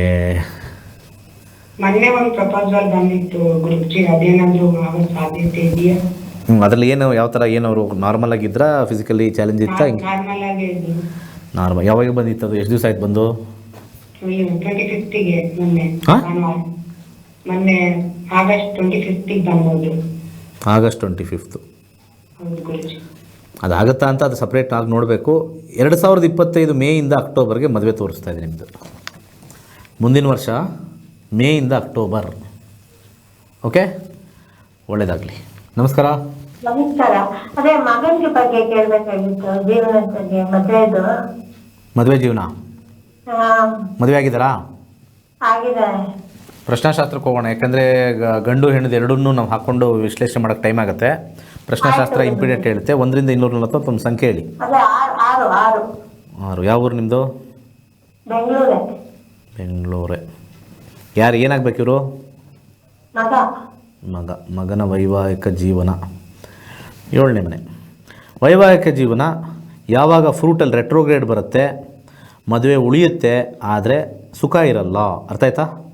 ಮೊನ್ನೆ ಒಂದು ಪ್ರಪೋಸಲ್ ಬಂದಿತ್ತು ಗುರುಜಿ ಅದೇನಾದ್ರೂ ಆಗೋ ಸಾಧ್ಯತೆ ಇದೆಯಾ? ಹ್ಮ್, ಅದ್ರಲ್ಲಿ ಏನು ಯಾವ ಥರ ಏನು ಅವರು ನಾರ್ಮಲ್ ಆಗಿದ್ರಾ ಫಿಸಿಕಲಿ ಚಾಲೆಂಜ್ ಇತ್ತಾ? ಹಿಂಗೆ ನಾರ್ಮಲ್ ಆಗಿ ನಾರ್ಮಲ್ ಯಾವಾಗ ಬಂದಿತ್ತು ಅದು? ಎಷ್ಟು ದಿವಸ ಆಯ್ತು ಬಂದು? ಟ್ವೆಂಟಿ ಮೊನ್ನೆ. ಹಾ? ಭಾನುವಾರ. ಮೊನ್ನೆ ಆಗಸ್ಟ್ ಟ್ವೆಂಟಿ ಫಿಫ್ಟಿಗೆ ಬಂದೋದು ಆಗಸ್ಟ್ ಟ್ವೆಂಟಿ ಫಿಫ್ತು ಹೌದು ಗುರುಜಿ ಅದಾಗತ್ತಾ ಅಂತ ಅದು ಸಪ್ರೇಟ್ ಆಗಿ ನೋಡಬೇಕು. ಎರಡು ಸಾವಿರದ ಇಪ್ಪತ್ತೈದು ಮೇಯಿಂದ ಅಕ್ಟೋಬರ್ಗೆ ಮದುವೆ ತೋರಿಸ್ತಾ ಇದೆ ನಿಮ್ಮದು ಮುಂದಿನ ವರ್ಷ ಮೇಯಿಂದ ಅಕ್ಟೋಬರ್. ಓಕೆ? ಒಳ್ಳೆಯದಾಗಲಿ ನಮಸ್ಕಾರ. ನಮಸ್ಕಾರ. ಅದೇ ಮಗನಿಗೆ ಬಗ್ಗೆ ಕೇಳಬೇಕಾಗಿತ್ತು ಜೀವನದ ಬಗ್ಗೆ ಮದ್ವೆದು. ಮದುವೆ ಜೀವನ? ಮದುವೆ ಆಗಿದ್ದಾರಾ? ಆಗಿದೆ. ಪ್ರಶ್ನಾಶಾಸ್ತ್ರಕ್ಕೆ ಹೋಗೋಣ ಯಾಕಂದರೆ ಗಂಡು ಹೆಣ್ಣು ಎರಡನ್ನೂ ನಾವು ಹಾಕ್ಕೊಂಡು ವಿಶ್ಲೇಷಣೆ ಮಾಡೋಕ್ಕೆ ಟೈಮ್ ಆಗುತ್ತೆ. ಪ್ರಶ್ನಾಶಾಸ್ತ್ರ ಇಂಪಿಡೆಂಟ್ ಹೇಳುತ್ತೆ. ಒಂದರಿಂದ ಇನ್ನೂರ ನಲವತ್ತೊಂದು ಒಂದು ಸಂಖ್ಯೆ ಹೇಳಿ. ಆರು ಯಾವ ಊರು ನಿಮ್ಮದು ಬೆಂಗಳೂರೇ. ಬೆಂಗಳೂರೇ. ಯಾರು ಏನಾಗಬೇಕು ಇವರು? ಮಗ. ಮಗ. ಮಗನ ವೈವಾಹಿಕ ಜೀವನ. ಏಳನೇ ಮನೆ. ವೈವಾಹಿಕ ಜೀವನ ಯಾವಾಗ ಫ್ರೂಟಲ್ಲಿ ರೆಟ್ರೋಗ್ರೇಡ್ ಬರುತ್ತೆ ಮದುವೆ ಉಳಿಯುತ್ತೆ ಆದರೆ ಸುಖ ಇರಲ್ಲ. ಅರ್ಥ ಆಯ್ತಾ?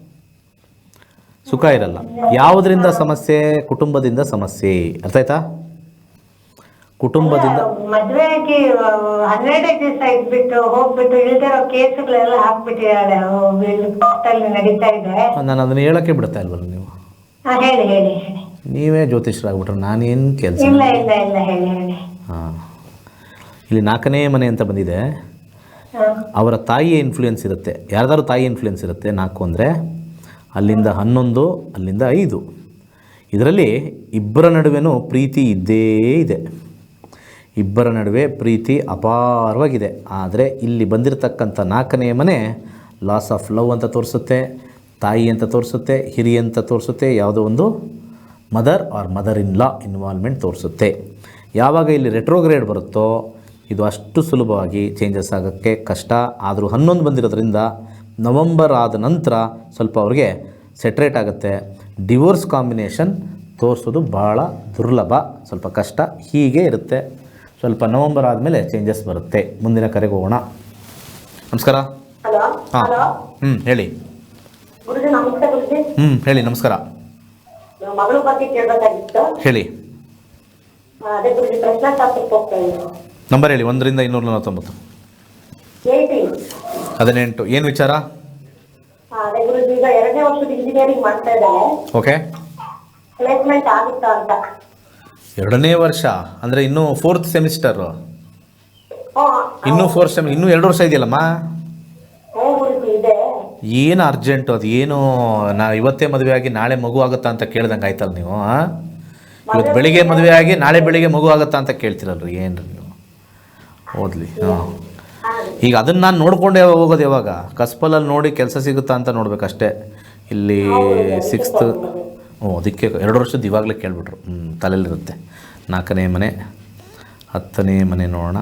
ಸುಖ ಇರಲ್ಲ. ಯಾವುದರಿಂದ ಸಮಸ್ಯೆ? ಕುಟುಂಬದಿಂದ ಸಮಸ್ಯೆ. ಅರ್ಥ ಆಯ್ತಾ? ಕುಟುಂಬದಿಂದ ಮದ್ವೆ ಆಗಿ ಹನ್ನೆರಡೇ ದಿವಸ ಇದ್ಬಿಟ್ಟು ಹೋಗ್ಬಿಟ್ಟು ಇಲ್ದಿರೋ ಕೇಸುಗಳೆಲ್ಲ ಹಾಕ್ಬಿಟ್ಟಿದ್ದಾಳೆ. ಕೋರ್ಟಲ್ಲಿ ನಡೀತಾ ಇದೆ. ನಾನು ಅದನ್ನ ಹೇಳಕ್ಕೆ ಬಿಡ್ತಾ ಇಲ್ವಲ್ಲ ನೀವು? ಹಾ, ಹೇಳಿ ಹೇಳಿ ಹೇಳಿ. ನೀವೇ ಜ್ಯೋತಿಷ್ಯರಾಗ್ಬಿಟ್ರೆ ನಾನೇನು ಕೆಲಸ ಇಲ್ಲ ಇಲ್ಲ ಇಲ್ಲ ಹೇಳಿ ಹೇಳಿ. ಹಾಂ ಇಲ್ಲಿ ನಾಲ್ಕನೇ ಮನೆ ಅಂತ ಬಂದಿದೆ. ಹಾ. ಅವರ ತಾಯಿಯ ಇನ್ಫ್ಲೂಯೆನ್ಸ್ ಇರುತ್ತೆ. ಯಾರ್ದಾದ್ರು ತಾಯಿ ಇನ್ಫ್ಲೂಯೆನ್ಸ್ ಇರುತ್ತೆ ನಾಲ್ಕು ಅಂದರೆ ಅಲ್ಲಿಂದ ಹನ್ನೊಂದು ಅಲ್ಲಿಂದ ಐದು. ಇದರಲ್ಲಿ ಇಬ್ಬರ ನಡುವೆನೂ ಪ್ರೀತಿ ಇದ್ದೇ ಇದೆ. ಇಬ್ಬರ ನಡುವೆ ಪ್ರೀತಿ ಅಪಾರವಾಗಿದೆ. ಆದರೆ ಇಲ್ಲಿ ಬಂದಿರತಕ್ಕಂಥ ನಾಲ್ಕನೆಯ ಮನೆ ಲಾಸ್ ಆಫ್ ಲವ್ ಅಂತ ತೋರಿಸುತ್ತೆ, ತಾಯಿ ಅಂತ ತೋರಿಸುತ್ತೆ, ಹಿರಿ ಅಂತ ತೋರಿಸುತ್ತೆ, ಯಾವುದೋ ಒಂದು mother or mother in law involvement ತೋರಿಸುತ್ತೆ. ಯಾವಾಗ ಇಲ್ಲಿ ರೆಟ್ರೋಗ್ರೇಡ್ ಬರುತ್ತೋ ಇದು ಅಷ್ಟು ಸುಲಭವಾಗಿ ಚೇಂಜಸ್ ಆಗೋಕ್ಕೆ ಕಷ್ಟ. ಆದರೂ ಹನ್ನೊಂದು ಬಂದಿರೋದ್ರಿಂದ ನವಂಬರ್ ಆದ ನಂತರ ಸ್ವಲ್ಪ ಅವ್ರಿಗೆ ಸೆಟ್ರೇಟ್ ಆಗುತ್ತೆ. ಡಿವೋರ್ಸ್ ಕಾಂಬಿನೇಷನ್ ತೋರಿಸೋದು ಭಾಳ ದುರ್ಲಭ, ಸ್ವಲ್ಪ ಕಷ್ಟ ಹೀಗೆ ಇರುತ್ತೆ. ಸ್ವಲ್ಪ ನವಂಬರ್ ಆದಮೇಲೆ ಚೇಂಜಸ್ ಬರುತ್ತೆ. ಮುಂದಿನ ಕರೆಗೆ ಹೋಗೋಣ. ನಮಸ್ಕಾರ. ಹಾಂ. ಹ್ಞೂ ಹೇಳಿ. ಹ್ಞೂ ಹೇಳಿ ನಮಸ್ಕಾರ. ಹೇಳಿ. ನಂಬರ್ ಹೇಳಿ ಒಂದರಿಂದ ಇನ್ನೂರ ನಲವತ್ತೊಂಬತ್ತು. ಹದಿನೆಂಟು. ಏನು ವಿಚಾರ? ಓಕೆ ಪ್ಲೇಸ್ಮೆಂಟ್ ಆಗುತ್ತಾ ಅಂತ. ಎರಡನೇ ವರ್ಷ ಅಂದರೆ ಇನ್ನೂ ಫೋರ್ತ್ ಸೆಮಿಸ್ಟರು ಇನ್ನು ಫೋರ್ತ್ ಸೆಮಿ ಇನ್ನೂ ಎರಡು ವರ್ಷ ಇದೆಯಲ್ಲಮ್ಮ? ಏನು ಅರ್ಜೆಂಟು ಅದು? ಏನು ನಾ ಇವತ್ತೇ ಮದುವೆ ಆಗಿ ನಾಳೆ ಮಗು ಆಗುತ್ತಾ ಅಂತ ಕೇಳ್ದಂಗೆ ಆಯ್ತಲ್ಲ ನೀವು? ಇವತ್ತು ಬೆಳಿಗ್ಗೆ ಮದುವೆ ಆಗಿ ನಾಳೆ ಬೆಳಿಗ್ಗೆ ಮಗು ಆಗುತ್ತಾ? ಅಂತ ಕೇಳ್ತಿರಲ್ರಿ ಏನು ನೀವು? ಓದ್ಲಿ ಹಾಂ. ಈಗ ಅದನ್ನು ನಾನು ನೋಡ್ಕೊಂಡೆ ಹೋಗೋದು ಯಾವಾಗ? ಕಸ್ಪಲಲ್ಲಿ ನೋಡಿ ಕೆಲಸ ಸಿಗುತ್ತಾ ಅಂತ ನೋಡ್ಬೇಕಷ್ಟೇ. ಇಲ್ಲಿ ಸಿಕ್ಸ್ತ್ ಹ್ಞೂ ಅದಕ್ಕೆ ಎರಡು ವರ್ಷದ ಇವಾಗಲೇ ಕೇಳ್ಬಿಟ್ರು. ಹ್ಞೂ ತಲೆಯಲ್ಲಿರುತ್ತೆ. ನಾಲ್ಕನೇ ಮನೆ, ಹತ್ತನೇ ಮನೆ ನೋಡೋಣ.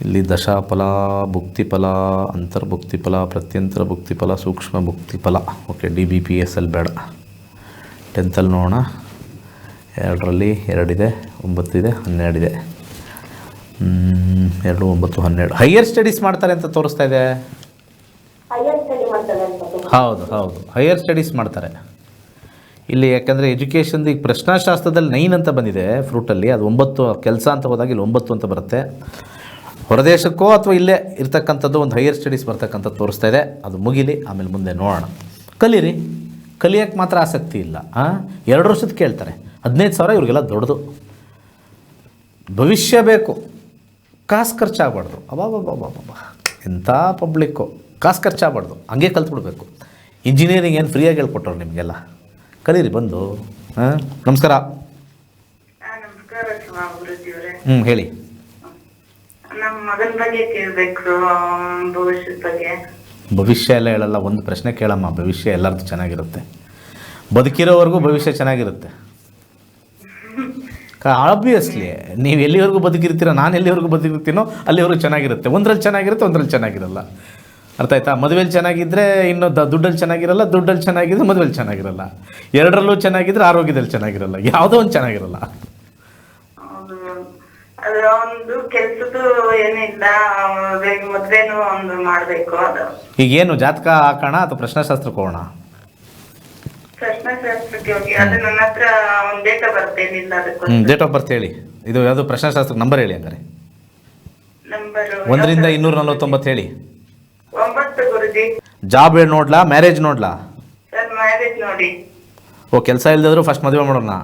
ಇಲ್ಲಿ ದಶಾಫಲ, ಭುಕ್ತಿಫಲ, ಅಂತರ್ಭುಕ್ತಿಫಲ, ಪ್ರತ್ಯಂತರ ಭುಕ್ತಿಫಲ, ಸೂಕ್ಷ್ಮ ಭುಕ್ತಿಫಲ. Okay, D B P S L ಬೇಡ. ಟೆಂತಲ್ಲಿ ನೋಡೋಣ. ಎರಡರಲ್ಲಿ ಎರಡಿದೆ, ಒಂಬತ್ತಿದೆ, ಹನ್ನೆರಡಿದೆ. ಎರಡು, ಒಂಬತ್ತು, ಹನ್ನೆರಡು. ಹೈಯರ್ ಸ್ಟಡೀಸ್ ಮಾಡ್ತಾರೆ ಅಂತ ತೋರಿಸ್ತಾ ಇದೆ ಹೈಯರ್ ಸ್ಟಡಿ ಮಾಡ್ತಾಳೆ ಅಂತ ಗುರುಜಿ. ಹೌದು ಹೌದು. ಹೈಯರ್ ಸ್ಟಡೀಸ್ ಮಾಡ್ತಾರೆ. ಇಲ್ಲಿ ಯಾಕಂದರೆ ಎಜುಕೇಷನ್ದು ಈಗ ಪ್ರಶ್ನಾಶಾಸ್ತ್ರದಲ್ಲಿ ನೈನ್ ಅಂತ ಬಂದಿದೆ ಫ್ರೂಟಲ್ಲಿ ಅದು ಒಂಬತ್ತು ಕೆಲಸ ಅಂತ ಹೋದಾಗ ಇಲ್ಲಿ ಒಂಬತ್ತು ಅಂತ ಬರುತ್ತೆ. ಹೊರದೇಶಕ್ಕೋ ಅಥವಾ ಇಲ್ಲೇ ಇರ್ತಕ್ಕಂಥದ್ದು ಒಂದು ಹೈಯರ್ ಸ್ಟಡೀಸ್ ಬರ್ತಕ್ಕಂಥದ್ದು ತೋರಿಸ್ತಾ ಇದೆ. ಅದು ಮುಗಿಲಿ, ಆಮೇಲೆ ಮುಂದೆ ನೋಡೋಣ. ಕಲೀರಿ. ಕಲಿಯೋಕ್ಕೆ ಮಾತ್ರ ಆಸಕ್ತಿ ಇಲ್ಲ. ಎರಡು ವರ್ಷದ ಕೇಳ್ತಾರೆ. ಹದಿನೈದು ಸಾವಿರ ಇವ್ರಿಗೆಲ್ಲ ದೊಡ್ಡದು. ಭವಿಷ್ಯ ಬೇಕು. ಕಾಸು ಖರ್ಚಾಗಬಾರ್ದು. ಅಬಾಬಾಬಾಬಾಬಾ ಎಂಥ ಪಬ್ಲಿಕ್ಕು ಕಾಸು ಖರ್ಚಾಗಬಾರ್ದು. ಹಂಗೆ ಕಲ್ತ್ಬಿಡ್ಬೇಕು. ಇಂಜಿನಿಯರಿಂಗ್ ಏನು ಫ್ರೀಯಾಗಿ ಹೇಳ್ಕೊಟ್ಟವ್ರು ನಿಮಗೆಲ್ಲ? ಕಲೀರಿ ಬಂದು. ಹಾಂ ನಮಸ್ಕಾರ. ಹ್ಞೂ ಹೇಳಿ. ನಮ್ಮ ಮಗನ ಬಗ್ಗೆ ಕೇಳ್ಬೇಕು ಅವ್ನ್ ಭವಿಷ್ಯದ ಬಗ್ಗೆ. ಭವಿಷ್ಯ ಎಲ್ಲ ಹೇಳಲ್ಲ ಒಂದು ಪ್ರಶ್ನೆ ಕೇಳಮ್ಮ. ಭವಿಷ್ಯ ಎಲ್ಲರದ್ದು ಚೆನ್ನಾಗಿರುತ್ತೆ. ಬದುಕಿರೋವರೆಗೂ ಭವಿಷ್ಯ ಚೆನ್ನಾಗಿರುತ್ತೆ. ಆಬ್ವಿಯಸ್ಲಿ ನೀವು ಎಲ್ಲಿವರೆಗೂ ಬದುಕಿರ್ತೀರೋ ನಾನು ಎಲ್ಲಿವರೆಗೂ ಬದುಕಿರ್ತೀನೋ ಅಲ್ಲಿವರೆಗೂ ಚೆನ್ನಾಗಿರುತ್ತೆ. ಒಂದ್ರಲ್ಲಿ ಚೆನ್ನಾಗಿರುತ್ತೆ ಒಂದ್ರಲ್ಲಿ ಚೆನ್ನಾಗಿರಲ್ಲ. ಅರ್ಥ ಆಯ್ತಾ? ಮದುವೆಲಿ ಚೆನ್ನಾಗಿದ್ದರೆ ಇನ್ನು ದ ದುಡ್ಡಲ್ಲಿ ಚೆನ್ನಾಗಿರಲ್ಲ ದುಡ್ಡಲ್ಲಿ ಚೆನ್ನಾಗಿದ್ರೆ ಮದುವೆಲಿ ಚೆನ್ನಾಗಿರಲ್ಲ. ಎರಡರಲ್ಲೂ ಚೆನ್ನಾಗಿದ್ರೆ ಆರೋಗ್ಯದಲ್ಲಿ ಚೆನ್ನಾಗಿರಲ್ಲ. ಯಾವುದೋ ಒಂದು ಚೆನ್ನಾಗಿರಲ್ಲ. ಈಗ ಏನು ಜಾತಕ ಹಾಕೋಣ ಅಥವಾ ಪ್ರಶ್ನಾಶಾಸ್ತ್ರಕ್ಕೆ ಹೋಗೋಣ? ಡೇಟ ಆಫ್ ಬರ್ತ್ ಹೇಳಿ. ಇದು ಯಾವುದು ಪ್ರಶ್ನಾಶಾಸ್ತ್ರ ನಂಬರ್ ಹೇಳಿ ಹಂಗಾರೆ. ಒಂದರಿಂದ ಇನ್ನೂರ ನಲವತ್ತೊಂಬತ್ತು ಹೇಳಿ. ಒಂಬತ್ತು ಗುರುಜಿ. ಜಾಬ್ ನೋಡ್ಲಾ? ಮ್ಯಾರೇಜ್ ನೋಡ್ಲಾ? ಸರ್ ಮ್ಯಾರೇಜ್ ನೋಡಿ. ಓ ಕೆಲಸ ಇಲ್ದಿದ್ರು ಫಸ್ಟ್ ಮದುವೆ ಮಾಡೋಣ.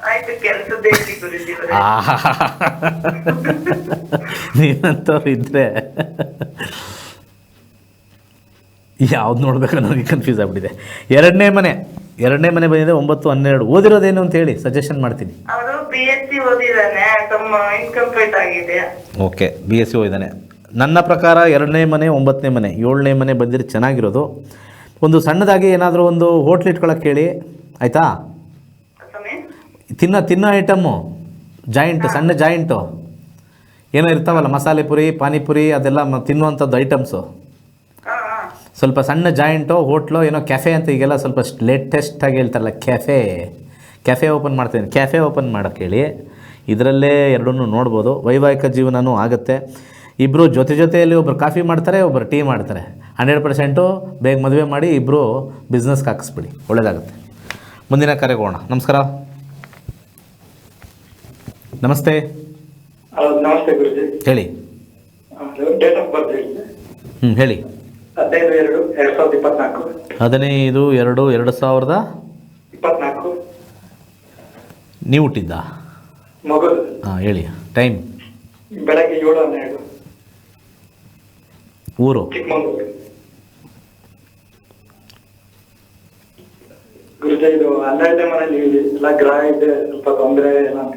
ಆಯ್ತು ಕೆಲ್ಸದ್ದು ಹೇಳಿ ಗುರುಜಿ ಅವರೇ. ನೀನಂತವ್ರು ಇದ್ರೆ. ಯಾವ್ದು ನೋಡ್ಬೇಕು ನನಗೆ ಕನ್ಫ್ಯೂಸ್ ಆಗ್ಬಿಟ್ಟಿದೆ. ಎರಡನೇ ಮನೆ ಎರಡನೇ ಮನೆ ಬಂದಿದೆ ಒಂಬತ್ತು ಹನ್ನೆರಡು. ಓದಿರೋದೇನು ಅಂತ ಹೇಳಿ ಸಜೆಷನ್ ಮಾಡ್ತೀನಿ. ಅವರು ಬಿ ಎಸ್ ಸಿ ಓದಿದಾನೆ ತಮ್ಮ ಇನ್ಕಂಪ್ಲೀಟ್ ಆಗಿದೆ. ಓಕೆ ಬಿ ಎಸ್ ಸಿ ಓದಿದ್ದಾನೆ. ನನ್ನ ಪ್ರಕಾರ ಎರಡನೇ ಮನೆ ಒಂಬತ್ತನೇ ಮನೆ ಏಳನೇ ಮನೆ ಬಂದಿದ್ರೆ ಚೆನ್ನಾಗಿರೋದು. ಒಂದು ಸಣ್ಣದಾಗಿ ಏನಾದರೂ ಒಂದು ಹೋಟ್ಲ್ ಇಟ್ಕೊಳಕ್ಕೆ ಹೇಳಿ ಆಯಿತಾ? ತಿನ್ನೋ ತಿನ್ನೋ ಐಟಮ್ಮು ಜಾಯಿಂಟ್ ಸಣ್ಣ ಜಾಯಿಂಟು ಏನೋ ಇರ್ತಾವಲ್ಲ ಮಸಾಲೆ ಪುರಿ ಪಾನಿಪುರಿ ಅದೆಲ್ಲ ತಿನ್ನುವಂಥದ್ದು ಐಟಮ್ಸು ಸ್ವಲ್ಪ ಸಣ್ಣ ಜಾಯಿಂಟು ಹೋಟ್ಲು ಏನೋ ಕೆಫೆ ಅಂತ ಈಗೆಲ್ಲ ಸ್ವಲ್ಪ ಲೇಟೆಸ್ಟಾಗಿ ಹೇಳ್ತಾರಲ್ಲ ಕೆಫೆ ಕೆಫೆ ಓಪನ್ ಮಾಡ್ತೀನಿ ಕೆಫೆ ಓಪನ್ ಮಾಡೋಕ್ಕೆ ಹೇಳಿ ಇದರಲ್ಲೇ ಎರಡನ್ನೂ ನೋಡ್ಬೋದು. ವೈವಾಹಿಕ ಜೀವನವೂ ಆಗುತ್ತೆ. ಇಬ್ಬರು ಜೊತೆ ಜೊತೆಯಲ್ಲಿ ಒಬ್ಬರು ಕಾಫಿ ಮಾಡ್ತಾರೆ ಒಬ್ಬರು ಟೀ ಮಾಡ್ತಾರೆ. ಹಂಡ್ರೆಡ್ ಪರ್ಸೆಂಟು ಬೇಗ ಮದುವೆ ಮಾಡಿ ಇಬ್ಬರು ಬಿಸ್ನೆಸ್ಗೆ ಹಾಕಿಸ್ಬಿಡಿ. ಒಳ್ಳೆಯದಾಗುತ್ತೆ ಮುಂದಿನ ಕರೆಗೆ ಹೋಗೋಣ ನಮಸ್ಕಾರ. ನಮಸ್ತೆ. ನಮಸ್ತೆ ಗುರುಜಿ. ಹೇಳಿ. ಡೇಟ್ ಆಫ್ ಬರ್ತ್ ಹೇಳಿ. ಹ್ಞೂ ಹೇಳಿ. ಹದಿನೈದು ಎರಡು ಎರಡು ಸಾವಿರದ ಇಪ್ಪತ್ನಾಲ್ಕು. ಹದಿನೈದು ಎರಡು ಎರಡು ಸಾವಿರದ ಇಪ್ಪತ್ನಾಲ್ಕು. ನೀವು ಹುಟ್ಟಿದ್ದ? ಮಗು ಹಾಂ ಹೇಳಿ. ಟೈಮ್ ಬೆಳಗ್ಗೆ ಏಳು ಹನ್ನೆರಡು ಊರು ಚಿಕ್ಕಮಗಳೂರು ಗುರುಜಿ ಇದು ಹನ್ನೆರಡನೇ ಮನೇಲಿ ಎಲ್ಲ ಗ್ರಹ ಇದೆ ಸ್ವಲ್ಪ ತೊಂದರೆ ಇಲ್ಲ ಅಂತ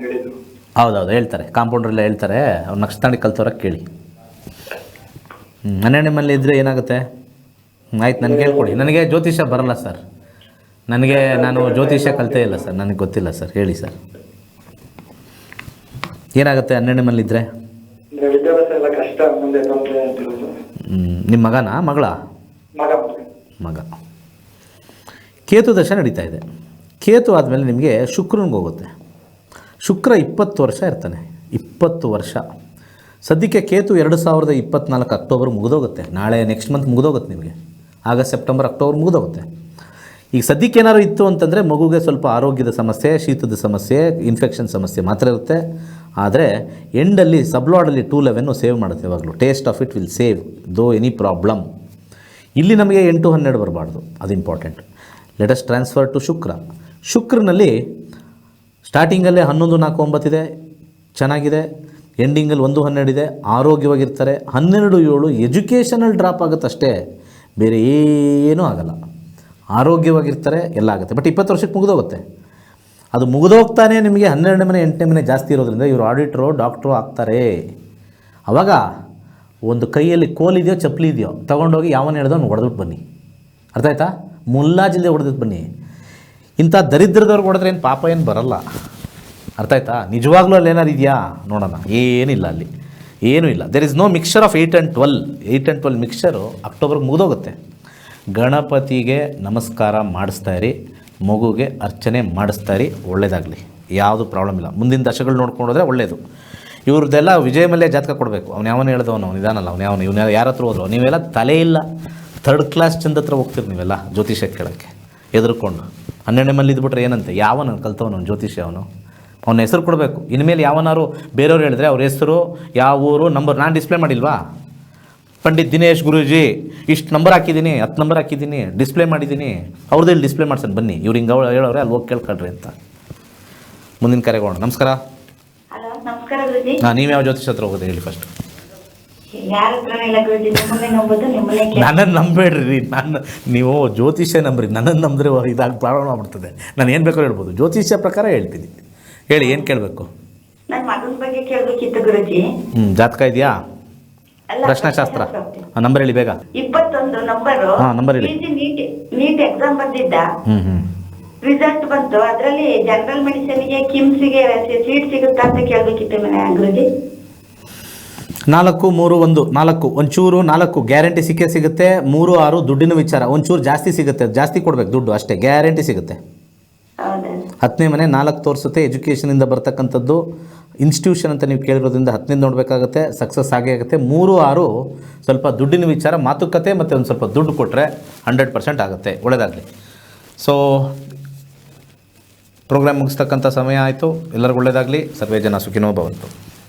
ಹೇಳಿದ್ರು. ಹೌದೌದು ಹೇಳ್ತಾರೆ. ಕಾಂಪೌಂಡ್ರೆಲ್ಲ ಹೇಳ್ತಾರೆ. ಅವ್ರು ನಕ್ಷತಾಂಡಿ ಕಲ್ತವ್ರಿಗೆ ಕೇಳಿ. ಹ್ಞೂ ನಿಮ್ಮಲ್ಲಿ ಮನೇಲಿ ಇದ್ದರೆ ಏನಾಗುತ್ತೆ ಆಯ್ತು ನನಗೆ ಹೇಳ್ಕೊಡಿ. ನನಗೆ ಜ್ಯೋತಿಷ್ಯ ಬರಲ್ಲ ಸರ್. ನನಗೆ ನಾನು ಜ್ಯೋತಿಷ್ಯ ಕಲಿತೇ ಇಲ್ಲ ಸರ್. ನನಗೆ ಗೊತ್ತಿಲ್ಲ ಸರ್. ಹೇಳಿ ಸರ್. ಏನಾಗುತ್ತೆ ಹನ್ನೆರಡು ಮನೇಲಿ ಇದ್ದರೆ ನಿಮ್ಮ ಮಗನ? ಮಗಳ? ಮಗ. ಕೇತು ದಶ ನಡೀತಾ ಇದೆ. ಕೇತು ಆದಮೇಲೆ ನಿಮಗೆ ಶುಕ್ರನಿಗೆ ಹೋಗುತ್ತೆ. ಶುಕ್ರ ಇಪ್ಪತ್ತು ವರ್ಷ ಇರ್ತಾನೆ. ಇಪ್ಪತ್ತು ವರ್ಷ. ಸದ್ಯಕ್ಕೆ ಕೇತು ಎರಡು ಸಾವಿರದ ಇಪ್ಪತ್ನಾಲ್ಕು ಅಕ್ಟೋಬರ್ ಮುಗಿದೋಗುತ್ತೆ. ನಾಳೆ ನೆಕ್ಸ್ಟ್ ಮಂತ್ ಮುಗಿದೋಗುತ್ತೆ ನಿಮಗೆ. ಆಗಸ್ಟ್ ಸೆಪ್ಟೆಂಬರ್ ಅಕ್ಟೋಬರ್ ಮುಗಿದೋಗುತ್ತೆ. ಈಗ ಸದ್ಯಕ್ಕೆ ಏನಾದ್ರು ಇತ್ತು ಅಂತಂದರೆ ಮಗುಗೆ ಸ್ವಲ್ಪ ಆರೋಗ್ಯದ ಸಮಸ್ಯೆ ಶೀತದ ಸಮಸ್ಯೆ ಇನ್ಫೆಕ್ಷನ್ ಸಮಸ್ಯೆ ಮಾತ್ರ ಇರುತ್ತೆ. ಆದರೆ ಎಂಡಲ್ಲಿ, ಸಬ್ಲಾಡಲ್ಲಿ ಟೂ ಲೆವೆನ್ನು ಸೇವ್ ಮಾಡುತ್ತೆ ಯಾವಾಗಲೂ taste of it will save though any problem ಇಲ್ಲಿ ನಮಗೆ ಎಂಟು ಹನ್ನೆರಡು ಬರಬಾರ್ದು, ಅದು important let's transfer to Shukra. ಶುಕ್ರನಲ್ಲಿ ಸ್ಟಾರ್ಟಿಂಗಲ್ಲೇ ಹನ್ನೊಂದು, ನಾಲ್ಕು ಒಂಬತ್ತಿದೆ ಚೆನ್ನಾಗಿದೆ. ಎಂಡಿಂಗಲ್ಲಿ ಒಂದು ಹನ್ನೆರಡು ಇದೆ, ಆರೋಗ್ಯವಾಗಿರ್ತಾರೆ. ಹನ್ನೆರಡು, ಏಳು ಎಜುಕೇಷನಲ್ ಡ್ರಾಪ್ ಆಗುತ್ತೆ ಅಷ್ಟೇ, ಬೇರೆ ಏನೂ ಆಗಲ್ಲ. ಆರೋಗ್ಯವಾಗಿರ್ತಾರೆ, ಎಲ್ಲ ಆಗುತ್ತೆ. ಬಟ್ ಇಪ್ಪತ್ತು ವರ್ಷಕ್ಕೆ ಮುಗಿದೋಗುತ್ತೆ. ಅದು ಮುಗಿದೋಗ್ತಾನೆ ನಿಮಗೆ ಹನ್ನೆರಡನೇ ಮನೆ, ಎಂಟನೇ ಮನೆ ಜಾಸ್ತಿ ಇರೋದ್ರಿಂದ ಇವರು ಆಡಿಟ್ರು, ಡಾಕ್ಟ್ರು ಆಗ್ತಾರೆ. ಅವಾಗ ಒಂದು ಕೈಯಲ್ಲಿ ಕೋಲಿದೆಯೋ ಚಪ್ಪಲಿ ಇದೆಯೋ, ತೊಗೊಂಡೋಗಿ ಯಾವನ ಹೇಳ್ದವ್ನು ಹೊಡೆದ್ಬಿಟ್ಟು ಬನ್ನಿ. ಅರ್ಥ ಆಯ್ತಾ? ಮುಲ್ಲಾಜಿಲ್ಲದೆ ಹೊಡೆದಿದ್ದು ಬನ್ನಿ. ಇಂಥ ದರಿದ್ರದವ್ರಿಗೆ ಹೊಡೆದ್ರೆ ಏನು ಪಾಪ ಏನು ಬರಲ್ಲ. ಅರ್ಥ ಆಯ್ತಾ? ನಿಜವಾಗ್ಲೂ ಅಲ್ಲಿ ಏನಾರು ಇದೆಯಾ? ನೋಡೋಣ. ಏನಿಲ್ಲ ಅಲ್ಲಿ. ಏನೂ ಇಲ್ಲ. There is no mixture of eight and twelve eight and twelve mixture ಅಕ್ಟೋಬರ್ಗೆ ಮುಗಿದೋಗುತ್ತೆ. ಗಣಪತಿಗೆ ನಮಸ್ಕಾರ ಮಾಡಿಸ್ತಾ ಇರಿ. ಮಗುಗೆ ಅರ್ಚನೆ ಮಾಡಿಸ್ತಾ ಒಳ್ಳೆಯದಾಗಲಿ ಒಳ್ಳೇದಾಗಲಿ. ಯಾವುದು ಪ್ರಾಬ್ಲಮ್ ಇಲ್ಲ. ಮುಂದಿನ ದಶಗಳು ನೋಡ್ಕೊಂಡು ಹೋದರೆ ಒಳ್ಳೆಯದು ಇವ್ರದ್ದೆಲ್ಲ ವಿಜಯ ಮಲ್ಯ ಜಾತಕ ಕೊಡಬೇಕು. ಅವ್ನು ಯಾವನು ಹೇಳ್ದವನು, ಅವ್ನು ಇದಾನಲ್ಲ, ಅವ್ನು ಯಾವನು, ಇವ್ನ ಯಾರ ಹತ್ರ ಹೋದ್ರು. ನೀವೆಲ್ಲ ತಲೆ ಇಲ್ಲ. ಥರ್ಡ್ ಕ್ಲಾಸ್ ಚಂದ ಹತ್ರ ಹೋಗ್ತೀರಿ ನೀವೆಲ್ಲ, ಜ್ಯೋತಿಷ್ಯ ಕೇಳೋಕ್ಕೆ. ಎದುರ್ಕೊಂಡು ಹನ್ನೆರಡನೇ ಮಲ್ಲಿ ಇದ್ಬಿಟ್ರೆ ಏನಂತೆ? ಯಾವನು ಕಲ್ತವನು ಜ್ಯೋತಿಷ್ಯ ಅವನು? ಅವನ ಹೆಸರು ಕೊಡಬೇಕು. ಇನ್ಮೇಲೆ ಯಾವನಾರು ಬೇರೆಯವ್ರು ಹೇಳಿದ್ರೆ ಅವ್ರ ಹೆಸರು, ಯಾವ ಊರು ನಂಬರ್ ನಾನು ಡಿಸ್ಪ್ಲೇ ಮಾಡಿಲ್ವಾ? ಪಂಡಿತ್ ದಿನೇಶ್ ಗುರೂಜಿ ಇಷ್ಟು ನಂಬರ್ ಹಾಕಿದ್ದೀನಿ ಹತ್ತು ನಂಬರ್ ಹಾಕಿದ್ದೀನಿ ಡಿಸ್ಪ್ಲೇ ಮಾಡಿದ್ದೀನಿ ಅವ್ರದ್ದು ಇಲ್ಲಿ ಡಿಸ್ಪ್ಲೇ ಮಾಡ್ಸೋಣ ಬನ್ನಿ. ಇವ್ರು ಹಿಂಗೆ ಹೇಳೋರೆ ಅಲ್ಲಿ ಹೋಗಿ ಕೇಳ್ಕೊಳ್ರಿ ಅಂತ. ಮುಂದಿನ ಕರೆಗೋಣ ನಮಸ್ಕಾರ. ಹಾಂ ನೀವು ಯಾವ ಜ್ಯೋತಿಷ್ ಹತ್ರ ಹೋಗೋದು ಹೇಳಿ ಫಸ್ಟ್ ನನ್ನನ್ನು ನಂಬೇಡ್ರಿ ನಾನು ನೀವು ಜ್ಯೋತಿಷ್ಯ ನಂಬ್ರಿ. ನನ್ನನ್ನು ನಂಬಿದ್ರೆ ಇದಾಗಿ ಪ್ರಾಬ್ಲಮ್ ಆಗ್ಬಿಡ್ತದೆ. ನಾನು ಏನು ಬೇಕಾದ್ರೂ ಹೇಳ್ಬೋದು. ಜ್ಯೋತಿಷ್ಯ ಪ್ರಕಾರ ಹೇಳ್ತೀನಿ. ಹೇಳಿ ಏನು ಕೇಳಬೇಕು? ಹ್ಞೂ ಜಾತಕ ಇದೆಯಾ? ಪ್ರಶ್ನಾಶಾಸ್ತ್ರ. ನಂಬರ್ ಹೇಳಿ ಬೇಗ. ಇಪ್ಪತ್ತೊಂದು ನಂಬರ್ ಹಾ, number ಹೇಳಿ. ನೀಟ್ ನೀಟ್ ಎಕ್ಸಾಮ್ ಹ್ಞೂ ರಿಸಲ್ಟ್ ಬಂತು. ಅದರಲ್ಲಿ ಜನರಲ್ ಮೆಡಿಸಿನ್ಗೆ ಕಿಮ್ಸ್ಗೆ ಸೀಟ್ ಸಿಗುತ್ತಾ ಅಂತ ಕೇಳಬೇಕಿತ್ತು ಮನೆ ಗುರುಜಿ ನಾಲ್ಕು ಮೂರು ಒಂದು. ನಾಲ್ಕು. ಒಂಚೂರು ನಾಲ್ಕು. ಗ್ಯಾರಂಟಿ ಸಿಕ್ಕೇ ಸಿಗುತ್ತೆ. ಮೂರು ಆರು ದುಡ್ಡಿನ ವಿಚಾರ. ಒಂಚೂರು ಜಾಸ್ತಿ ಸಿಗುತ್ತೆ. ಜಾಸ್ತಿ ಕೊಡ್ಬೇಕು ದುಡ್ಡು. ಅಷ್ಟೇ. ಗ್ಯಾರಂಟಿ ಸಿಗುತ್ತೆ. ಹತ್ತನೇ ಮನೆ ನಾಲ್ಕು ತೋರಿಸುತ್ತೆ. ಎಜುಕೇಷನಿಂದ ಬರ್ತಕ್ಕಂಥದ್ದು. ಇನ್ಸ್ಟಿಟ್ಯೂಷನ್ ಅಂತ ನೀವು ಕೇಳಿರೋದ್ರಿಂದ ಹತ್ತನೇದು ನೋಡಬೇಕಾಗುತ್ತೆ, ಸಕ್ಸಸ್ ಆಗೇ ಆಗುತ್ತೆ. ಮೂರು ಆರು ಸ್ವಲ್ಪ ದುಡ್ಡಿನ ವಿಚಾರ, ಮಾತುಕತೆ ಮತ್ತು ಒಂದು ಸ್ವಲ್ಪ ದುಡ್ಡು ಕೊಟ್ಟರೆ ಹಂಡ್ರೆಡ್ ಪರ್ಸೆಂಟ್ ಆಗುತ್ತೆ. ಒಳ್ಳೆಯದಾಗಲಿ ಸೊ ಪ್ರೋಗ್ರಾಮ್ ಮುಗಿಸ್ತಕ್ಕಂಥ ಸಮಯ ಆಯಿತು. ಎಲ್ಲರಿಗೂ ಒಳ್ಳೆಯದಾಗಲಿ ಸರ್ವೇ ಜನ ಸುಖಿನೋ